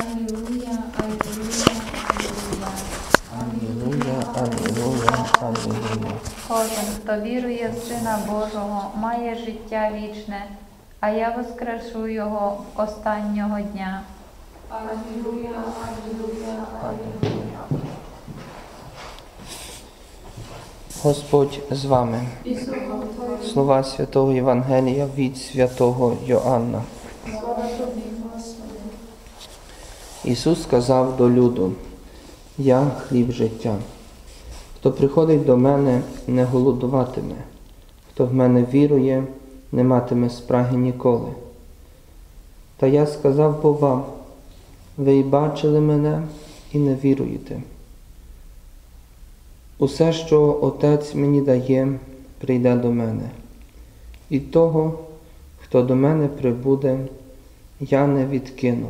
Алілуя, алілуя, алілуя. Алілуя, алілуя, алілуя. Кожен, хто вірує в Сина Божого, має життя вічне, а я воскрешу його останнього дня. Алілуя, алілуя, алілуя. Господь з вами. Слова святого Євангелія від святого Йоанна. Слава Тобі, Господи. Ісус сказав до люду, Я хліб життя. Хто приходить до мене, не голодуватиме, хто в мене вірує, не матиме спраги ніколи. Та я сказав бо вам, ви й бачили мене і не віруєте. Усе, що Отець мені дає, прийде до мене. І того, хто до мене прибуде, я не відкину.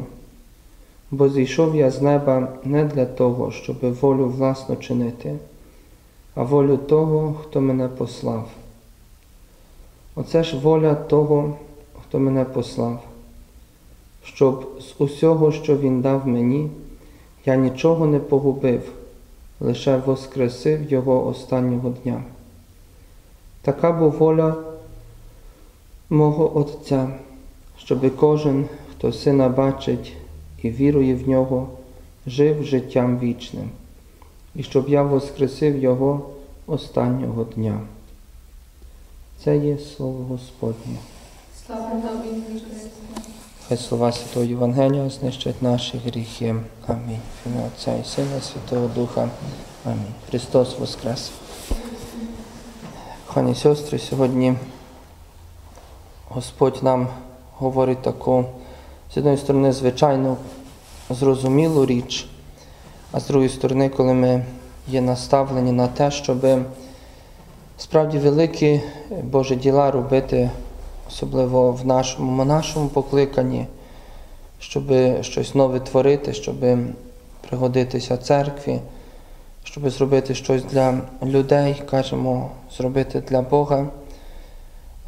Бо зійшов я з неба не для того, щоб волю власно чинити, а волю того, хто мене послав. Оце ж воля того, хто мене послав, щоб з усього, що Він дав мені, я нічого не погубив, лише воскресив Його останнього дня. Така бо воля мого Отця, щоби кожен, хто сина бачить і вірує в нього, жив життям вічним, і щоб я воскресив Його останнього дня. Це є слово Господнє. Слава Тобі. Хай слова Святого Євангелія знищать наші гріхи. Амінь. Ім'я Отця і Сина, Святого Духа. Амінь. Христос Воскрес. Пані сестри, сьогодні Господь нам говорить таку, з однієї сторони, звичайну, зрозумілу річ, а з другої сторони, коли ми є наставлені на те, щоб справді великі Божі діла робити особливо в нашому монашому покликанні, щоб щось нове творити, щоб пригодитися церкві, щоб зробити щось для людей, кажемо, зробити для Бога.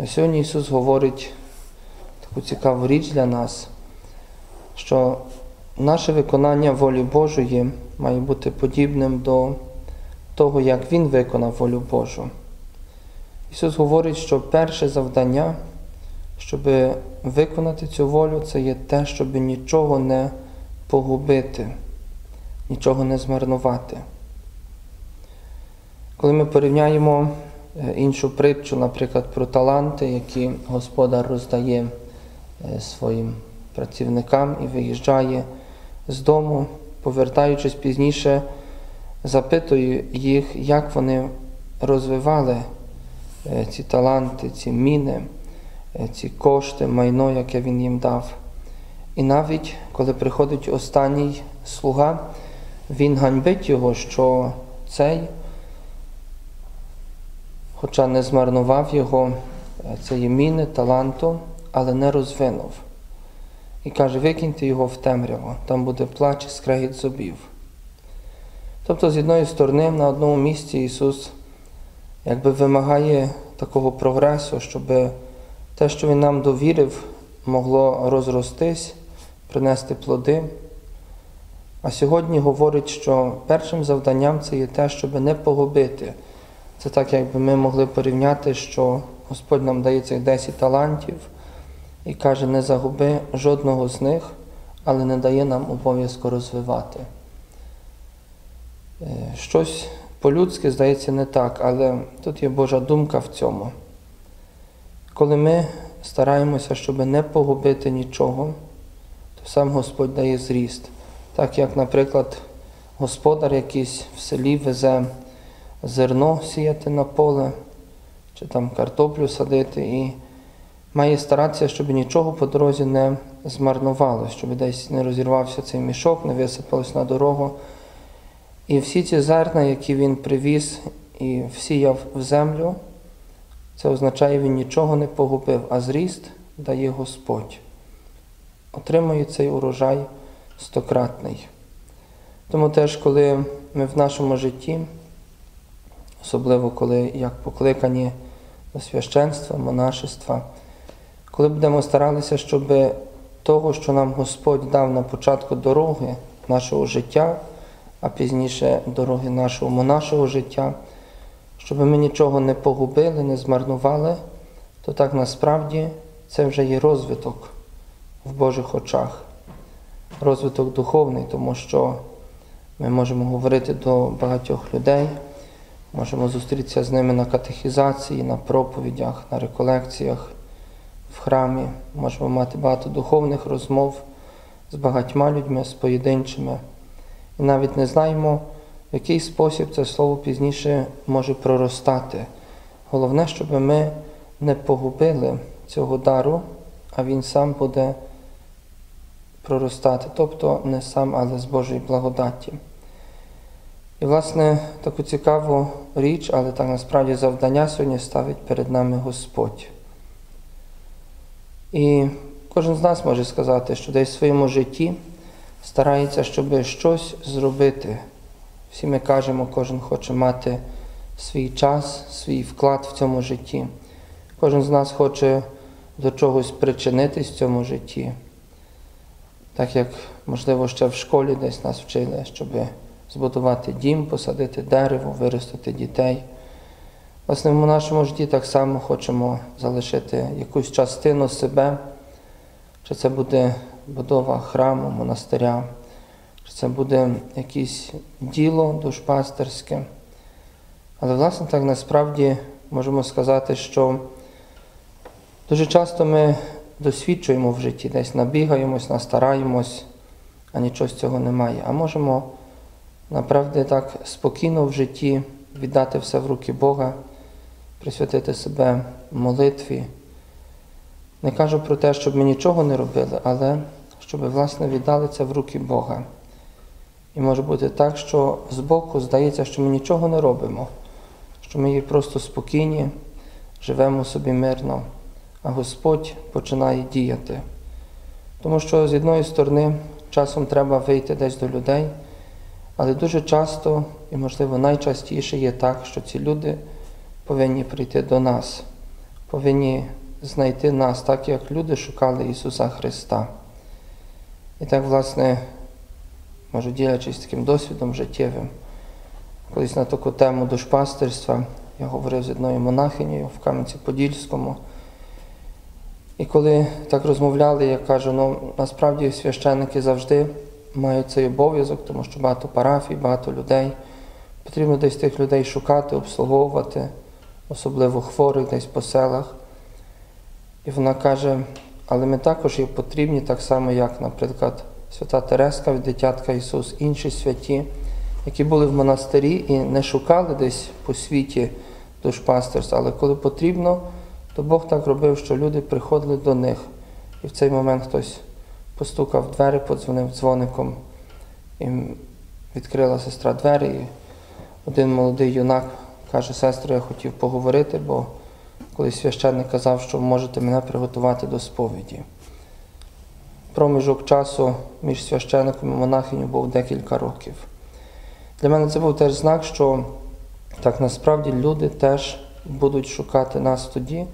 Сьогодні Ісус говорить таку цікаву річ для нас, що наше виконання волі Божої має бути подібним до того, як Він виконав волю Божу. Ісус говорить, що перше завдання щоб виконати цю волю, це є те, щоб нічого не погубити, нічого не змарнувати. Коли ми порівняємо іншу притчу, наприклад, про таланти, які господар роздає своїм працівникам і виїжджає з дому, повертаючись пізніше, запитує їх, як вони розвивали ці таланти, ці міни ці кошти, майно, яке він їм дав. І навіть коли приходить останній слуга, він ганьбить його, що цей, хоча не змарнував його цієї міни, таланту, але не розвинув. І каже, викиньте його в темряву, там буде плач і скрегіт зубів. Тобто, з одної сторони, на одному місці Ісус якби вимагає такого прогресу, щоби те, що Він нам довірив, могло розростись, принести плоди. А сьогодні говорить, що першим завданням це є те, щоб не погубити. Це так, якби ми могли порівняти, що Господь нам дає цих 10 талантів і каже, не загуби жодного з них, але не дає нам обов'язку розвивати. Щось по-людськи здається не так, але тут є Божа думка в цьому. Коли ми стараємося, щоб не погубити нічого, то сам Господь дає зріст. Так як, наприклад, господар якийсь в селі везе зерно сіяти на поле, чи там картоплю садити, і має старатися, щоб нічого по дорозі не змарнувалося, щоб десь не розірвався цей мішок, не висипалось на дорогу. І всі ці зерна, які він привіз і всіяв в землю, це означає, він нічого не погубив, а зріст дає Господь. Отримує цей урожай стократний. Тому теж, коли ми в нашому житті, особливо коли як покликані до священства, монашества, коли будемо старалися, щоб того, що нам Господь дав на початку дороги нашого життя, а пізніше дороги нашого монашого життя, щоб ми нічого не погубили, не змарнували, то так насправді це вже є розвиток в Божих очах, розвиток духовний, тому що ми можемо говорити до багатьох людей, можемо зустрітися з ними на катехізації, на проповідях, на реколекціях в храмі, можемо мати багато духовних розмов з багатьма людьми, з поєдинчими. І навіть не знаємо, в який спосіб це слово пізніше може проростати. Головне, щоб ми не погубили цього дару, а він сам буде проростати, тобто не сам, але з Божої благодаті. І, власне, таку цікаву річ, але так насправді завдання сьогодні ставить перед нами Господь. І кожен з нас може сказати, що десь в своєму житті старається, щоб щось зробити. Всі ми кажемо, кожен хоче мати свій час, свій вклад в цьому житті. Кожен з нас хоче до чогось причинитись в цьому житті. Так як, можливо, ще в школі десь нас вчили, щоб збудувати дім, посадити дерево, виростити дітей. Власне, в нашому житті так само хочемо залишити якусь частину себе, чи це буде будова храму, монастиря, чи це буде якесь діло душпастерське. Але, власне, так насправді можемо сказати, що дуже часто ми досвідчуємо в житті, десь набігаємось, настараємось, а нічого з цього немає. А можемо направді так спокійно в житті віддати все в руки Бога, присвятити себе молитві. Не кажу про те, щоб ми нічого не робили, але щоб власне віддали це в руки Бога. І може бути так, що збоку здається, що ми нічого не робимо, що ми є просто спокійні, живемо собі мирно, а Господь починає діяти. Тому що з одної сторони часом треба вийти десь до людей, але дуже часто і, можливо, найчастіше є так, що ці люди повинні прийти до нас, повинні знайти нас, так як люди шукали Ісуса Христа. І так, власне, може, ділячись таким досвідом життєвим, колись на таку тему душпастерства я говорив з одною монахинею в Кам'янці-Подільському. І коли так розмовляли, я кажу, ну насправді священники завжди мають цей обов'язок, тому що багато парафій, багато людей. Потрібно десь тих людей шукати, обслуговувати, особливо хворих десь по селах. І вона каже, але ми також є потрібні, так само, як, наприклад, свята Тереска дитятка Ісус, інші святі, які були в монастирі і не шукали десь по світі душпастерства, але коли потрібно, то Бог так робив, що люди приходили до них. І в цей момент хтось постукав в двері, подзвонив дзвоником. І відкрила сестра двері. І один молодий юнак каже, сестро, я хотів поговорити, бо колись священник казав, що можете мене приготувати до сповіді. Проміжок часу між священником і монахиню був декілька років. Для мене це був теж знак, що так насправді люди теж будуть шукати нас тоді,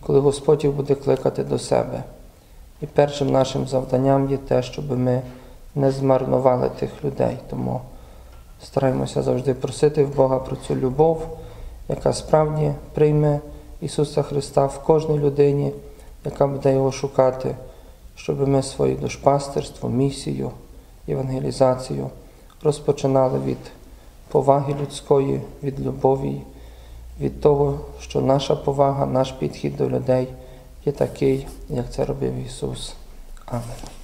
коли Господь їх буде кликати до себе. І першим нашим завданням є те, щоб ми не змарнували тих людей. Тому стараємося завжди просити в Бога про цю любов, яка справді прийме Ісуса Христа в кожній людині, яка буде Його шукати, щоб ми своє душпастерство, місію, евангелізацію розпочинали від поваги людської, від любові, від того, що наша повага, наш підхід до людей є такий, як це робив Ісус. Амен.